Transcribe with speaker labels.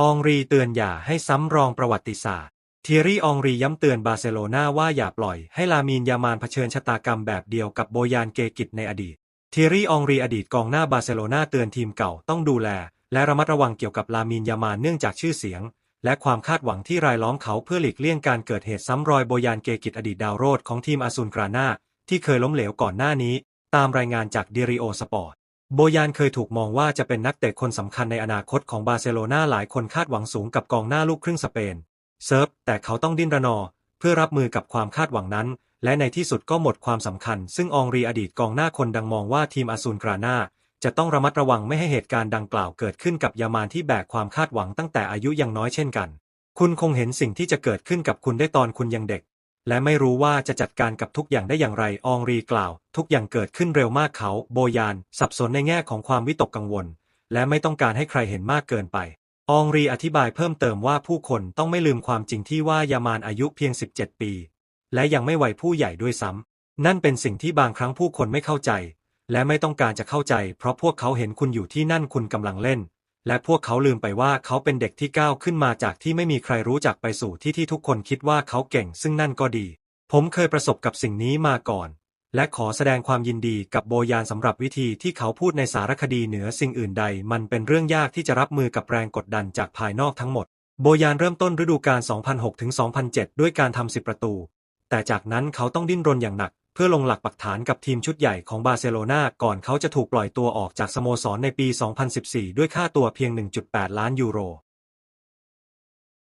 Speaker 1: อองรีเตือนอย่าให้ซ้ำรองประวัติศาสตร์เทียรี่อองรีย้ำเตือนบาร์เซโลนาว่าอย่าปล่อยให้ลามีนยามานเผชิญชะตากรรมแบบเดียวกับโบยานเกกิตในอดีต เทียรี่อองรีอดีตกองหน้าบาร์เซโลนาเตือนทีมเก่าต้องดูแล และระมัดระวังเกี่ยวกับลามีนยามานเนื่องจากชื่อเสียง และความคาดหวังที่รายล้อมเขาเพื่อหลีกเลี่ยงการเกิดเหตุซ้ำรอยโบยานเกกิตอดีตดาวโรดของทีมอาซูนกรานาที่เคยล้มเหลวก่อนหน้านี้ ตามรายงานจากเดริโอสปอร์ต โบยานเคยถูกมองว่าจะเป็นนักเตะคนสำคัญในอนาคตของบาร์เซโลนาหลายคนคาดหวังสูงกับกองหน้าลูกครึ่งสเปน เซิร์ฟแต่เขาต้องดิ้นรนอ เพื่อรับมือกับความคาดหวังนั้น และในที่สุดก็หมดความสำคัญ ซึ่งอองรีอดีตกองหน้าคนดังมองว่าทีมอาซูนกรานาจะต้องระมัดระวังไม่ให้เหตุการณ์ดังกล่าวเกิดขึ้นกับยามานที่แบกความคาดหวังตั้งแต่อายุยังน้อยเช่นกัน คุณคงเห็นสิ่งที่จะเกิดขึ้นกับคุณได้ตอนคุณยังเด็ก และไม่รู้ว่าจะจัดการกับทุกอย่างได้อย่างไร อองรีกล่าว ทุกอย่างเกิดขึ้นเร็วมากเขา โบยาน สับสนในแง่ของความวิตกกังวล และไม่ต้องการให้ใครเห็นมากเกินไป อองรีอธิบายเพิ่มเติมว่าผู้คนต้องไม่ลืมความจริงที่ว่ายามานอายุเพียง 17 ปี และยังไม่วัยผู้ใหญ่ด้วยซ้ำ นั่นเป็นสิ่งที่บางครั้งผู้คนไม่เข้าใจ และไม่ต้องการจะเข้าใจ เพราะพวกเขาเห็นคุณอยู่ที่นั่นคุณกำลังเล่น และพวกเขาลืมไปว่าเขาเป็นเด็กที่ก้าวขึ้นมาจากที่ไม่มีใครรู้จักไปสู่ที่ที่ทุกคนคิดว่าเขาเก่งซึ่งนั่นก็ดี ผมเคยประสบกับสิ่งนี้มาก่อน และขอแสดงความยินดีกับโบยานสำหรับวิธีที่เขาพูดในสารคดีเหนือสิ่งอื่นใด มันเป็นเรื่องยากที่จะรับมือกับแรงกดดันจากภายนอกทั้งหมด โบยานเริ่มต้นฤดูกาล 2006-2007 ด้วยการทำ10 ประตู แต่จากนั้นเขาต้องดิ้นรนอย่างหนัก เพื่อลงหลักปักฐานกับทีมชุดใหญ่ของบาร์เซโลนาก่อนเขาจะถูกปล่อยตัวออกจากสโมสรในปี 2014 ด้วยค่าตัวเพียง 1.8 ล้านยูโร